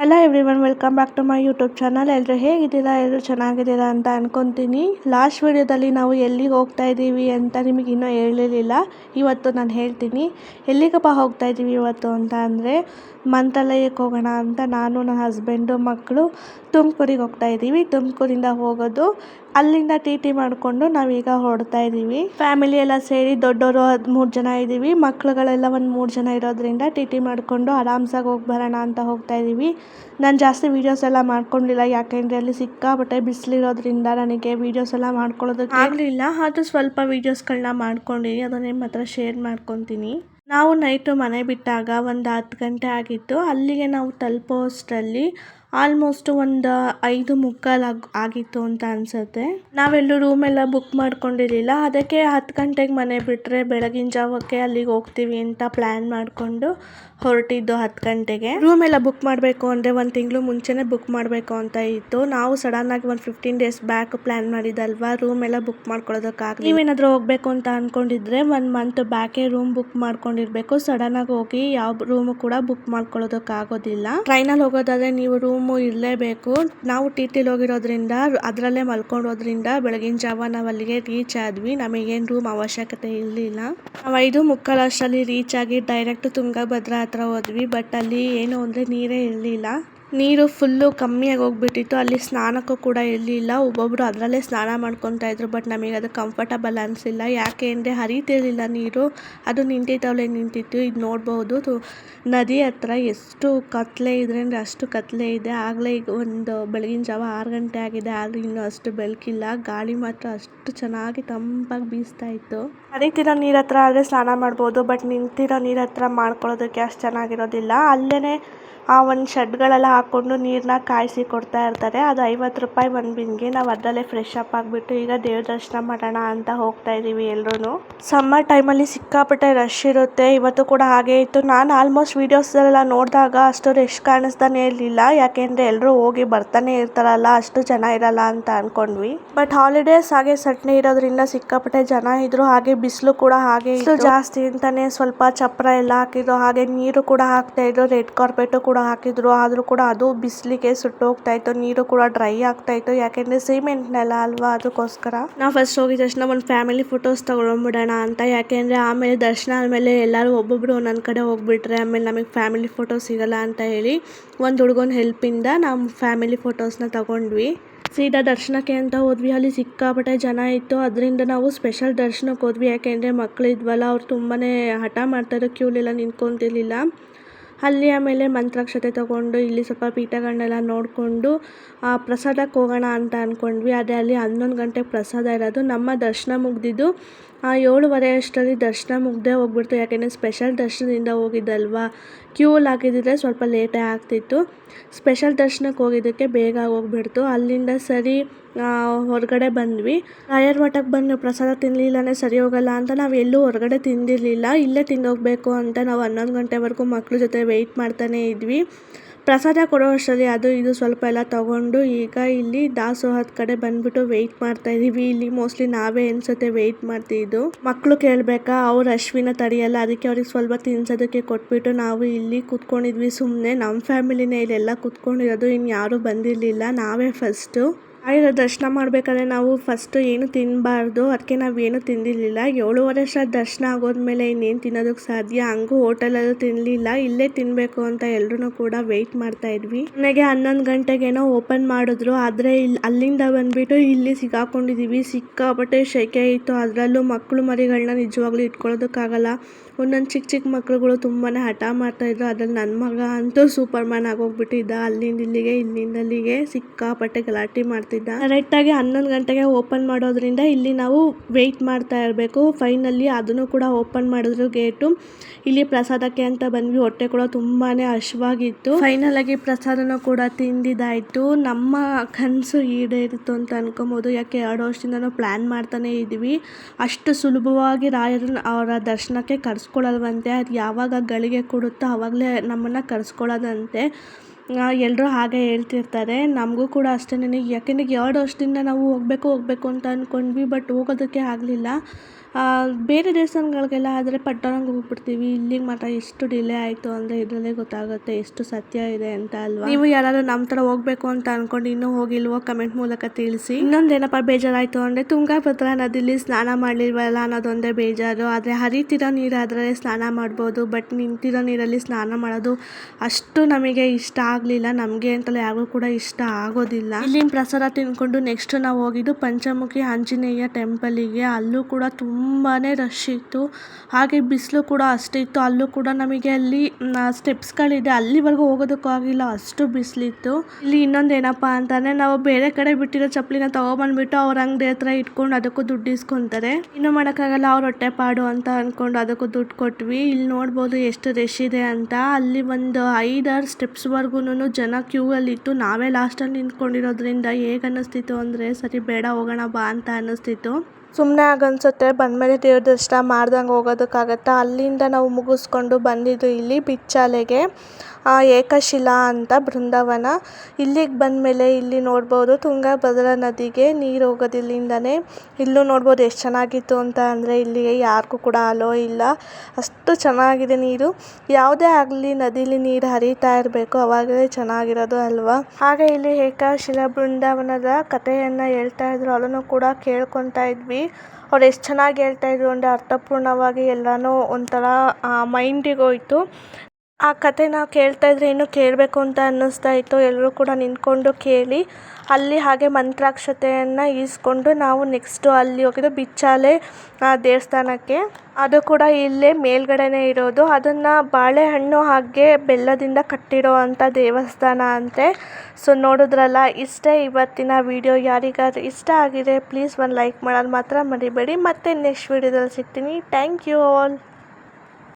Hello everyone welcome back to my YouTube channel ಎಲ್ಲರೂ ಹೇಗಿದ್ದೀರಾ? ಎಲ್ಲರೂ ಚೆನ್ನಾಗಿದ್ದೀರಾ ಅಂತ ಅಂದ್ಕೊತೀನಿ ಲಾಸ್ಟ್ ವಿಡಿಯೋದಲ್ಲಿ ನಾವು ಎಲ್ಲಿಗೆ ಹೋಗ್ತಾ ಇದ್ದೀವಿ ಅಂತ ನಿಮಗೆ ಇನ್ನೂ ಹೇಳಿರಲಿಲ್ಲ. ಇವತ್ತು ನಾನು ಹೇಳ್ತೀನಿ. ಎಲ್ಲಿಗಪ್ಪ ಹೋಗ್ತಾ ಇದ್ದೀವಿ ಇವತ್ತು ಅಂತ ಅಂದರೆ, ಮಂತ್ರಾಲಯಕ್ಕೆ ಹೋಗೋಣ ಅಂತ ನಾನು, ನನ್ನ ಹಸ್ಬೆಂಡು ಮಕ್ಕಳು ತುಮಕೂರಿಗೆ ಹೋಗ್ತಾ ಇದ್ದೀವಿ. ತುಮಕೂರಿಂದ ಹೋಗೋದು, ಅಲ್ಲಿಂದ ಟಿ ಟಿ ಮಾಡಿಕೊಂಡು ನಾವೀಗ ಹೊರಡ್ತಾ ಇದ್ದೀವಿ. ಫ್ಯಾಮಿಲಿ ಎಲ್ಲ ಸೇರಿ ದೊಡ್ಡವರು ಹದಿಮೂರು ಜನ ಇದ್ದೀವಿ. ಮಕ್ಕಳುಗಳೆಲ್ಲ ಒಂದು ಮೂರು ಜನ ಇರೋದ್ರಿಂದ ಟಿ ಟಿ ಮಾಡಿಕೊಂಡು ಆರಾಮ್ಸಾಗಿ ಹೋಗಿ ಬರೋಣ ಅಂತ ಹೋಗ್ತಾ ಇದ್ದೀವಿ. ನಾನು ಜಾಸ್ತಿ ವೀಡಿಯೋಸ್ ಎಲ್ಲ ಮಾಡ್ಕೊಂಡಿಲ್ಲ ಯಾಕೆಂದರೆ ಅಲ್ಲಿ ಸಿಕ್ಕಾಪಟ್ಟೆ ಬಿಸಿಲಿರೋದ್ರಿಂದ ನನಗೆ ವೀಡಿಯೋಸ್ ಎಲ್ಲ ಮಾಡ್ಕೊಳ್ಳೋದಕ್ಕೆ ಆಗಲಿಲ್ಲ, ಆದರೂ ಸ್ವಲ್ಪ ವೀಡಿಯೋಸ್ಗಳನ್ನ ಮಾಡ್ಕೊಂಡಿನಿ ಅದನ್ನ ನಿಮ್ಮ ಹತ್ರ ಶೇರ್ ಮಾಡ್ಕೊತೀನಿ. ನಾವು ನೈಟು ಮನೆ ಬಿಟ್ಟಾಗ ಒಂದು ಹತ್ತು ಗಂಟೆ ಆಗಿತ್ತು, ಅಲ್ಲಿಗೆ ನಾವು ತಲುಪೋ ಅಷ್ಟರಲ್ಲಿ ಆಲ್ಮೋಸ್ಟ್ ಒಂದು ಐದು ಮುಕ್ಕಾಲು ಆಗಿ, ಆಗಿತ್ತು ಅಂತ ಅನ್ಸುತ್ತೆ. ನಾವೆಲ್ಲೂ ರೂಮ್ ಎಲ್ಲ ಬುಕ್ ಮಾಡ್ಕೊಂಡಿರಲಿಲ್ಲ. ಅದಕ್ಕೆ ಹತ್ತು ಗಂಟೆಗೆ ಮನೆ ಬಿಟ್ಟರೆ ಬೆಳಗಿನ ಜಾವಕ್ಕೆ ಅಲ್ಲಿಗೆ ಹೋಗ್ತೀವಿ ಅಂತ ಪ್ಲ್ಯಾನ್ ಮಾಡಿಕೊಂಡು ಹೊರಟಿದ್ದು ಹತ್ತು ಗಂಟೆಗೆ. ರೂಮ್ ಎಲ್ಲ ಬುಕ್ ಮಾಡಬೇಕು ಅಂದರೆ ಒಂದು ತಿಂಗಳು ಮುಂಚೆನೇ ಬುಕ್ ಮಾಡಬೇಕು ಅಂತ ಇತ್ತು. ನಾವು ಸಡನ್ನಾಗಿ ಒಂದು ಫಿಫ್ಟೀನ್ ಡೇಸ್ ಬ್ಯಾಕ್ ಪ್ಲ್ಯಾನ್ ಮಾಡಿದಲ್ವಾ? ರೂಮ್ ಎಲ್ಲ ಬುಕ್ ಮಾಡ್ಕೊಳ್ಳೋದಕ್ಕಾಗಲಿ. ನೀವೇನಾದರೂ ಹೋಗಬೇಕು ಅಂತ ಅಂದ್ಕೊಂಡಿದ್ರೆ ಒಂದು ಮಂತ್ ಬ್ಯಾಕೇ ರೂಮ್ ಬುಕ್ ಮಾಡ್ಕೊಂಡಿರಬೇಕು. ಸಡನ್ನಾಗಿ ಹೋಗಿ ಯಾವ ರೂಮು ಕೂಡ ಬುಕ್ ಮಾಡ್ಕೊಳ್ಳೋದಕ್ಕಾಗೋದಿಲ್ಲ. ಟ್ರೈನಲ್ಲಿ ಹೋಗೋದಾದ್ರೆ ನೀವು ರೂಮು ಇರಲೇಬೇಕು ನಾವು ಟಿ ಟಿಲಿ ಹೋಗಿರೋದ್ರಿಂದ, ಅದರಲ್ಲೇ ಮಲ್ಕೊಂಡೋದ್ರಿಂದ ಬೆಳಗಿನ ಜಾವ ನಾವು ಅಲ್ಲಿಗೆ ರೀಚ್ ಆದ್ವಿ. ನಮಗೇನು ರೂಮ್ ಅವಶ್ಯಕತೆ ಇರಲಿಲ್ಲ. ನಾವು ಐದು ಮುಕ್ಕಾಲು ಅಷ್ಟರಲ್ಲಿ ರೀಚ್ ಆಗಿ ಡೈರೆಕ್ಟ್ ತುಂಗಭದ್ರಾ ಹತ್ರ ಹೋದ್ವಿ. ಬಟ್ ಅಲ್ಲಿ ಏನು ಅಂದರೆ ನೀರೇ ಇರಲಿಲ್ಲ. ನೀರು ಫುಲ್ಲು ಕಮ್ಮಿಯಾಗಿ ಹೋಗ್ಬಿಟ್ಟಿತ್ತು. ಅಲ್ಲಿ ಸ್ನಾನಕ್ಕೂ ಕೂಡ ಇರಲಿಲ್ಲ. ಒಬ್ಬೊಬ್ಬರು ಅದರಲ್ಲೇ ಸ್ನಾನ ಮಾಡ್ಕೊತಾ ಇದ್ರು ಬಟ್ ನಮಗೆ ಅದು ಕಂಫರ್ಟಬಲ್ ಅನಿಸಿಲ್ಲ. ಯಾಕೆ ಅಂದರೆ ಹರಿತಿರ್ಲಿಲ್ಲ ನೀರು. ಅದು ನಿಂತಿದ್ದವಳೆ ನಿಂತಿತ್ತು. ಇದು ನೋಡ್ಬೋದು. ನದಿ ಹತ್ರ ಎಷ್ಟು ಕತ್ತಲೆ ಇದೆ ಅಂದರೆ ಅಷ್ಟು ಕತ್ತಲೆ ಇದೆ. ಆಗಲೇ ಈಗ ಒಂದು ಬೆಳಗಿನ ಜಾವ ಆರು ಗಂಟೆ ಆಗಿದೆ. ಆದರೂ ಇನ್ನೂ ಅಷ್ಟು ಬೆಳಕಿಲ್ಲ. ಗಾಳಿ ಮಾತ್ರ ಅಷ್ಟು ಚೆನ್ನಾಗಿ ತಂಪಾಗಿ ಬೀಸ್ತಾ ಇತ್ತು. ಹರಿತಿರೋ ನೀರು ಹತ್ರ ಆದರೆ ಸ್ನಾನ ಮಾಡ್ಬೋದು ಬಟ್ ನಿಂತಿರೋ ನೀರು ಹತ್ರ ಮಾಡ್ಕೊಳ್ಳೋದಕ್ಕೆ ಅಷ್ಟು ಚೆನ್ನಾಗಿರೋದಿಲ್ಲ. ಅಲ್ಲೇ ಆ ಒಂದು ಶೆಡ್ಗಳೆಲ್ಲ ಹಾಕ್ಕೊಂಡು ನೀರನ್ನ ಕಾಯಿಸಿ ಕೊಡ್ತಾ ಇರ್ತಾರೆ. ಅದು ಐವತ್ತು ರೂಪಾಯಿ ಒಂದು ಬಿನ್ಗೆ ನಾವು ಅದರಲ್ಲೇ ಫ್ರೆಶ್ ಅಪ್ ಆಗಿಬಿಟ್ಟು ಈಗ ದೇವ್ರ ದರ್ಶನ ಮಾಡೋಣ ಅಂತ ಹೋಗ್ತಾ ಇದ್ದೀವಿ ಎಲ್ಲರೂ ಸಮ್ಮರ್ ಟೈಮಲ್ಲಿ ಸಿಕ್ಕಾಪಟ್ಟೆ ರಶ್ ಇರುತ್ತೆ. ಇವತ್ತು ಕೂಡ ಹಾಗೆ ಇತ್ತು. ನಾನು ಆಲ್ಮೋಸ್ಟ್ ವೀಡಿಯೋಸೆಲ್ಲ ನೋಡಿದಾಗ ಅಷ್ಟು ರಶ್ ಕಾಣಿಸ್ತಾನೆ ಇರಲಿಲ್ಲ. ಯಾಕೆಂದರೆ ಎಲ್ಲರೂ ಹೋಗಿ ಬರ್ತಾನೆ ಇರ್ತಾರಲ್ಲ, ಅಷ್ಟು ಜನ ಇರಲ್ಲ ಅಂತ ಅಂದ್ಕೊಂಡ್ವಿ ಬಟ್ ಹಾಲಿಡೇಸ್ ಹಾಗೆ ಸಟ್ನೆ ಇರೋದ್ರಿಂದ ಸಿಕ್ಕಾಪಟ್ಟೆ ಜನ ಇದ್ದರು ಹಾಗೆ ಬಿಸಿಲು ಕೂಡ ಹಾಗೆ ಇತ್ತು. ಜಾಸ್ತಿ ಅಂತಾನೆ ಸ್ವಲ್ಪ ಚಪ್ರ ಎಲ್ಲ ಹಾಕಿದ್ರು ಹಾಗೆ ನೀರು ಕೂಡ ಹಾಕ್ತಾ ಇದ್ರು ರೆಡ್ ಕಾರ್ಪೆಟ್ ಕೂಡ ಹಾಕಿದ್ರು ಆದ್ರೂ ಕೂಡ ಅದು ಬಿಸಿಲಿಗೆ ಸುಟ್ಟೋಗ್ತಾ ಇತ್ತು ನೀರು ಕೂಡ ಡ್ರೈ ಆಗ್ತಾ ಇತ್ತು ಯಾಕೆಂದ್ರೆ ಸಿಮೆಂಟ್ ನೆಲ ಅಲ್ವಾ ಅದಕ್ಕೋಸ್ಕರ. ನಾವು ಫಸ್ಟ್ ಹೋಗಿದ ತಕ್ಷಣ ಒಂದು ಫ್ಯಾಮಿಲಿ ಫೋಟೋಸ್ ತಗೊಂಡ್ಬಿಡೋಣ ಅಂತ ಯಾಕೆಂದ್ರೆ ಆಮೇಲೆ ದರ್ಶನ ಆದಮೇಲೆ ಎಲ್ಲರೂ ಒಬ್ಬೊಬ್ರು ಒಂದೊಂದು ಕಡೆ ಹೋಗ್ಬಿಟ್ರೆ ಆಮೇಲೆ ನಮಗೆ ಫ್ಯಾಮಿಲಿ ಫೋಟೋ ಸಿಗಲ್ಲ ಅಂತ ಹೇಳಿ ಒಂದು ಹುಡುಗನ ಹೆಲ್ಪಿಂದ ನಮ್ಮ ಫ್ಯಾಮಿಲಿ ಫೋಟೋಸ್ನ ತಗೊಂಡ್ವಿ. ಸೀದಾ ದರ್ಶನಕ್ಕೆ ಅಂತ ಹೋದ್ವಿ. ಅಲ್ಲಿ ಸಿಕ್ಕಾಪಟ್ಟೆ ಜನ ಇತ್ತು. ಅದರಿಂದ ನಾವು ಸ್ಪೆಷಲ್ ದರ್ಶನಕ್ಕೆ ಹೋದ್ವಿ. ಯಾಕೆಂದರೆ ಮಕ್ಕಳಿದ್ವಲ್ಲ ಅವ್ರು ತುಂಬಾ ಹಠ ಮಾಡ್ತಾರೆ ಕ್ಯೂಲೆಲ್ಲ ನಿಂತ್ಕೊಂತಿರ್ಲಿಲ್ಲ ಅಲ್ಲಿ ಆಮೇಲೆ ಮಂತ್ರಾಕ್ಷತೆ ತಗೊಂಡು ಇಲ್ಲಿ ಸ್ವಲ್ಪ ಪೀಠಗಳನ್ನೆಲ್ಲ ನೋಡಿಕೊಂಡು ಪ್ರಸಾದಕ್ಕೆ ಹೋಗೋಣ ಅಂತ ಅಂದ್ಕೊಂಡ್ವಿ ಅದೇ ಅಲ್ಲಿ ಹನ್ನೊಂದು ಗಂಟೆಗೆ ಪ್ರಸಾದ ಇರೋದು. ನಮ್ಮ ದರ್ಶನ ಮುಗ್ದಿದ್ದು ಆ, ಏಳುವರೆ ಅಷ್ಟರಲ್ಲಿ ದರ್ಶನ ಮುಗ್ದೇ ಹೋಗ್ಬಿಡ್ತು. ಯಾಕೆಂದರೆ ಸ್ಪೆಷಲ್ ದರ್ಶನದಿಂದ ಹೋಗಿದ್ದಲ್ವಾ? ಕ್ಯೂಲ್ ಆಗಿದ್ದಿದ್ರೆ ಸ್ವಲ್ಪ ಲೇಟೇ ಆಗ್ತಿತ್ತು. ಸ್ಪೆಷಲ್ ದರ್ಶನಕ್ಕೆ ಹೋಗಿದ್ದಕ್ಕೆ ಬೇಗ ಹೋಗ್ಬಿಡ್ತು. ಅಲ್ಲಿಂದ ಸರಿ ಆ, ಹೊರಗಡೆ ಬಂದ್ವಿ. ರಾಯರ್ ಮಠಕ್ಕೆ ಬಂದು ಪ್ರಸಾದ ತಿನ್ನಲಿಲ್ಲನೇ ಸರಿ ಹೋಗಲ್ಲ ಅಂತ ನಾವು ಎಲ್ಲೂ ಹೊರಗಡೆ ತಿಂದಿರಲಿಲ್ಲ. ಇಲ್ಲೇ ತಿಂದೋಗ್ಬೇಕು ಅಂತ ನಾವು ಹನ್ನೊಂದು ಗಂಟೆವರೆಗೂ ಮಕ್ಳ ಜೊತೆ ವೆಯ್ಟ್ ಮಾಡ್ತಾನೆ ಇದ್ವಿ. ಪ್ರಸಾದ ಕೊಡೋ ಅಷ್ಟರಲ್ಲಿ ಅದು ಇದು ಸ್ವಲ್ಪ ಎಲ್ಲ ತಗೊಂಡು ಈಗ ಇಲ್ಲಿ ದಾಸೋಹದ ಕಡೆ ಬಂದ್ಬಿಟ್ಟು ವೆಯ್ಟ್ ಮಾಡ್ತಾ ಇದ್ದೀವಿ ಇಲ್ಲಿ ಮೋಸ್ಟ್ಲಿ ನಾವೇ ಅನ್ಸುತ್ತೆ ವೆಯ್ಟ್ ಮಾಡ್ತಿದ್ದು. ಮಕ್ಕಳು ಕೇಳಬೇಕಾ? ಅವ್ರು ಅಶ್ವಿನ ತಡೆಯಲ್ಲ, ಅದಕ್ಕೆ ಅವ್ರಿಗೆ ಸ್ವಲ್ಪ ತಿನ್ಸೋದಕ್ಕೆ ಕೊಟ್ಬಿಟ್ಟು ನಾವು ಇಲ್ಲಿ ಕೂತ್ಕೊಂಡಿದ್ವಿ ಸುಮ್ಮನೆ ನಮ್ಮ ಫ್ಯಾಮಿಲಿನೇ ಇಲ್ಲೆಲ್ಲ ಕೂತ್ಕೊಂಡಿರೋದು ಇನ್ನು ಯಾರೂ ಬಂದಿರಲಿಲ್ಲ. ನಾವೇ ಫಸ್ಟು ಆಯ್ತು ದರ್ಶನ ಮಾಡಬೇಕಾದ್ರೆ ನಾವು ಫಸ್ಟು ಏನು ತಿನ್ನಬಾರ್ದು ಅದಕ್ಕೆ ನಾವು ಏನು ತಿಂದಿರಲಿಲ್ಲ. ಏಳುವರೆ ವರ್ಷ ದರ್ಶನ ಆಗೋದ್ಮೇಲೆ ಇನ್ನೇನು ತಿನ್ನೋದಕ್ಕೆ ಸಾಧ್ಯ? ಹಂಗೂ ಹೋಟೆಲಲ್ಲೂ ತಿನ್ನಲಿಲ್ಲ ಇಲ್ಲೇ ತಿನ್ನಬೇಕು ಅಂತ ಎಲ್ಲರೂ ಕೂಡ ವೆಯ್ಟ್ ಮಾಡ್ತಾ ಇದ್ವಿ. ನನಗೆ ಹನ್ನೊಂದು ಗಂಟೆಗೇನೋ ಓಪನ್ ಮಾಡಿದ್ರು, ಆದರೆ ಇಲ್ಲಿ ಅಲ್ಲಿಂದ ಬಂದ್ಬಿಟ್ಟು ಇಲ್ಲಿ ಸಿಕ್ಕಾಕೊಂಡಿದ್ದೀವಿ ಸಿಕ್ಕಾಪಟ್ಟೆ ಶೆಕೆ ಇತ್ತು. ಅದರಲ್ಲೂ ಮಕ್ಕಳು ಮರಿಗಳನ್ನ ನಿಜವಾಗ್ಲೂ ಇಟ್ಕೊಳ್ಳೋದಕ್ಕಾಗಲ್ಲ. ಒಂದೊಂದು ಚಿಕ್ಕ ಚಿಕ್ಕ ಮಕ್ಕಳುಗಳು ತುಂಬಾ ಹಠ ಮಾಡ್ತಾ ಇದ್ರು. ಅದ್ರಲ್ಲಿ ನನ್ನ ಮಗ ಅಂತೂ ಸೂಪರ್ ಮ್ಯಾನ್ ಆಗೋಗ್ಬಿಟ್ಟಿದ್ದ. ಅಲ್ಲಿಂದ ಇಲ್ಲಿಗೆ, ಇಲ್ಲಿಂದ ಅಲ್ಲಿಗೆ ಸಿಕ್ಕಾಪಟ್ಟೆ ಗಲಾಟೆ ಮಾಡ್ತಿದ್ದ? ಕರೆಕ್ಟಾಗಿ ಹನ್ನೊಂದು ಗಂಟೆಗೆ ಓಪನ್ ಮಾಡೋದ್ರಿಂದ ಇಲ್ಲಿ ನಾವು ವೆಯ್ಟ್ ಮಾಡ್ತಾ ಇರಬೇಕು. ಫೈನಲಿ ಅದನ್ನು ಕೂಡ ಓಪನ್ ಮಾಡಿದ್ರು ಗೇಟು. ಇಲ್ಲಿ ಪ್ರಸಾದಕ್ಕೆ ಅಂತ ಬಂದ್ವಿ. ಹೊಟ್ಟೆ ಕೂಡ ತುಂಬಾನೇ ಹಶ್ವಾಗಿತ್ತು ಫೈನಲ್ ಆಗಿ ಪ್ರಸಾದನೂ ಕೂಡ ತಿಂದಿದ್ದಾಯಿತು. ನಮ್ಮ ಕನಸು ಈಡೇರಿತು ಅಂತ ಅನ್ಕೊಬೋದು. ಯಾಕೆ ಎರಡು ವರ್ಷದಿಂದನೂ ಪ್ಲ್ಯಾನ್ ಮಾಡ್ತಾನೆ ಇದ್ವಿ ಅಷ್ಟು ಸುಲಭವಾಗಿ ರಾಯರನ್ನ ಅವರ ದರ್ಶನಕ್ಕೆ ಕರೆಸ್ಕೊಳ್ಳಲ್ವಂತೆ ಅದು ಯಾವಾಗ ಗಳಿಗೆ ಕೊಡುತ್ತೋ ಆವಾಗಲೇ ನಮ್ಮನ್ನು ಕರ್ಸ್ಕೊಳ್ಳೋದಂತೆ ಎಲ್ಲರೂ ಹಾಗೆ ಹೇಳ್ತಿರ್ತಾರೆ. ನಮಗೂ ಕೂಡ ಅಷ್ಟೇ. ಯಾಕೆಂದರೆ ಎರಡು ವರ್ಷದಿಂದ ನಾವು ಹೋಗಬೇಕು ಹೋಗಬೇಕು ಅಂತ ಅಂದ್ಕೊಂಡ್ವಿ ಬಟ್ ಹೋಗೋದಕ್ಕೆ ಆಗಲಿಲ್ಲ. ಬೇರೆ ದೇವಸ್ಥಾನಗಳಿಗೆಲ್ಲ ಆದರೆ ಪಟ್ಟಣಕ್ಕೆ ಹೋಗ್ಬಿಡ್ತೀವಿ. ಇಲ್ಲಿಗೆ ಮಾತ್ರ ಎಷ್ಟು ಡಿಲೇ ಆಯಿತು ಅಂದರೆ ಇದರಲ್ಲೇ ಗೊತ್ತಾಗುತ್ತೆ ಎಷ್ಟು ಸತ್ಯ ಇದೆ ಅಂತ ಅಲ್ವಾ? ನೀವು ಯಾರಾದರೂ ನಮ್ಮ ಥರ ಹೋಗ್ಬೇಕು ಅಂತ ಅಂದ್ಕೊಂಡು ಇನ್ನೂ ಹೋಗಿಲ್ವೋ ಕಮೆಂಟ್ ಮೂಲಕ ತಿಳಿಸಿ. ಇನ್ನೊಂದೇನಪ್ಪ ಬೇಜಾರಾಯಿತು ಅಂದರೆ ತುಂಗಭದ್ರಾ ನದಿಲಿ ಸ್ನಾನ ಮಾಡಲಿಲ್ವಲ್ಲ ಅನ್ನೋದೊಂದೇ ಬೇಜಾರು. ಆದರೆ ಹರಿತಿರೋ ನೀರಾದರೆ ಸ್ನಾನ ಮಾಡ್ಬೋದು ಬಟ್ ನಿಂತಿರೋ ನೀರಲ್ಲಿ ಸ್ನಾನ ಮಾಡೋದು ಅಷ್ಟು ನಮಗೆ ಇಷ್ಟ ಆಗಲಿಲ್ಲ. ನಮಗೆ ಅಂತಲೇ ಯಾರಿಗೂ ಕೂಡ ಇಷ್ಟ ಆಗೋದಿಲ್ಲ. ಇಲ್ಲಿನ ಪ್ರಸಾದ ತಿನ್ಕೊಂಡು ನೆಕ್ಸ್ಟ್ ನಾವು ಹೋಗಿದ್ದು ಪಂಚಮುಖಿ ಆಂಜನೇಯ ಟೆಂಪಲಿಗೆ ಅಲ್ಲೂ ಕೂಡ ತುಂಬಾ ರಶ್ ಇತ್ತು. ಹಾಗೆ ಬಿಸಿಲು ಕೂಡ ಅಷ್ಟಿತ್ತು ಅಲ್ಲೂ ಕೂಡ ನಮಗೆ ಅಲ್ಲಿ ಸ್ಟೆಪ್ಸ್ಗಳಿದೆ ಅಲ್ಲಿವರೆಗೂ ಹೋಗೋದಕ್ಕಾಗಿಲ್ಲ ಅಷ್ಟು ಬಿಸಿಲಿತ್ತು. ಇಲ್ಲಿ ಇನ್ನೊಂದು ಏನಪ್ಪ ಅಂತಂದರೆ ನಾವು ಬೇರೆ ಕಡೆ ಬಿಟ್ಟಿರೋ ಚಪ್ಪಲಿನ ತೊಗೊಬಂದ್ಬಿಟ್ಟು ಅವ್ರ ಅಂಗಡಿ ಹತ್ರ ಇಟ್ಕೊಂಡು ಅದಕ್ಕೂ ದುಡ್ಡು ಇಸ್ಕೊತಾರೆ. ಇನ್ನೂ ಮಾಡೋಕ್ಕಾಗಲ್ಲ, ಅವ್ರ ಹೊಟ್ಟೆ ಪಾಡು ಅಂತ ಅಂದ್ಕೊಂಡು ಅದಕ್ಕೂ ದುಡ್ಡು ಕೊಟ್ವಿ. ಇಲ್ಲಿ ನೋಡ್ಬೋದು ಎಷ್ಟು ರಶ್ ಇದೆ ಅಂತ. ಅಲ್ಲಿ ಒಂದು ಐದಾರು ಸ್ಟೆಪ್ಸ್ವರೆಗೂ ಜನ ಕ್ಯೂ ಅಲ್ಲಿ ಇತ್ತು ನಾವೇ ಲಾಸ್ಟಲ್ಲಿ ನಿಂತ್ಕೊಂಡಿರೋದ್ರಿಂದ ಹೇಗೆ ಅನ್ನಿಸ್ತಿತ್ತು ಅಂದರೆ, ಸರಿ ಬೇಡ, ಹೋಗೋಣ, ಬಾ ಅಂತ ಅನ್ನಿಸ್ತಿತ್ತು. ಸುಮ್ಮನೆ ಆಗನ್ಸುತ್ತೆ. ಬಂದಮೇಲೆ ದೇವ್ರ ದರ್ಶನ ಮಾಡ್ದಂಗೆ ಹೋಗೋದಕ್ಕಾಗತ್ತಾ? ಅಲ್ಲಿಂದ ನಾವು ಮುಗಿಸ್ಕೊಂಡು ಬಂದಿದ್ದು ಇಲ್ಲಿ ಬಿಚ್ಚಾಲೆಗೆ ಏಕಶಿಲಾ ಅಂತ ಬೃಂದಾವನ. ಇಲ್ಲಿಗೆ ಬಂದಮೇಲೆ ಇಲ್ಲಿ ನೋಡ್ಬೋದು ತುಂಗಭದ್ರಾ ನದಿಗೆ ನೀರು ಹೋಗೋದು ಇಲ್ಲಿಂದಲೇ ಇಲ್ಲೂ ನೋಡ್ಬೋದು ಎಷ್ಟು ಚೆನ್ನಾಗಿತ್ತು ಅಂತ ಅಂದರೆ ಇಲ್ಲಿ ಯಾರಿಗೂ ಕೂಡ ಅಲೋ ಇಲ್ಲ. ಅಷ್ಟು ಚೆನ್ನಾಗಿದೆ ನೀರು. ಯಾವುದೇ ಆಗಲಿ ನದಿಲಿ ನೀರು ಹರಿತಾ ಇರಬೇಕು, ಅವಾಗಲೇ ಚೆನ್ನಾಗಿರೋದು ಅಲ್ವಾ? ಹಾಗೆ ಇಲ್ಲಿ ಏಕಶಿಲಾ ಬೃಂದಾವನದ ಕಥೆಯನ್ನು ಹೇಳ್ತಾ ಇದ್ರು. ಅದನ್ನು ಕೂಡ ಕೇಳ್ಕೊತಾ ಇದ್ವಿ. ಅವ್ರು ಎಷ್ಟು ಚೆನ್ನಾಗಿ ಹೇಳ್ತಾ ಇದ್ರು ಅಂದರೆ ಅರ್ಥಪೂರ್ಣವಾಗಿ ಎಲ್ಲನೂ ಒಂಥರ ಮೈಂಡಿಗೆ ಹೋಯ್ತು. ಆ ಕಥೆನ ಕೇಳ್ತಾ ಇದ್ರೆ ಇನ್ನೂ ಕೇಳಬೇಕು ಅಂತ ಅನ್ನಿಸ್ತಾ ಇತ್ತು. ಎಲ್ಲರೂ ಕೂಡ ನಿಂತ್ಕೊಂಡು ಕೇಳಿ, ಅಲ್ಲಿ ಹಾಗೆ ಮಂತ್ರಾಕ್ಷತೆಯನ್ನು ಈಸ್ಕೊಂಡು ನಾವು ನೆಕ್ಸ್ಟು ಅಲ್ಲಿ ಹೋಗಿದ್ದು ಬಿಚ್ಚಾಲೆ ದೇವಸ್ಥಾನಕ್ಕೆ. ಅದು ಕೂಡ ಇಲ್ಲೇ ಮೇಲ್ಗಡೆನೇ ಇರೋದು. ಅದನ್ನು ಬಾಳೆಹಣ್ಣು ಹಾಗೆ ಬೆಲ್ಲದಿಂದ ಕಟ್ಟಿರೋ ಅಂಥ ದೇವಸ್ಥಾನ ಅಂತೆ. ಸೊ ನೋಡಿದ್ರಲ್ಲ, ಇಷ್ಟೇ ಇವತ್ತಿನ ವಿಡಿಯೋ ಯಾರಿಗಾದ್ರೂ ಇಷ್ಟ ಆಗಿದೆ ಪ್ಲೀಸ್ ಒಂದು ಲೈಕ್ ಮಾಡೋದು ಮಾತ್ರ ಮರಿಬೇಡಿ. ಮತ್ತೆ ನೆಕ್ಸ್ಟ್ ವಿಡಿಯೋದಲ್ಲಿ ಸಿಗ್ತೀನಿ. Thank you all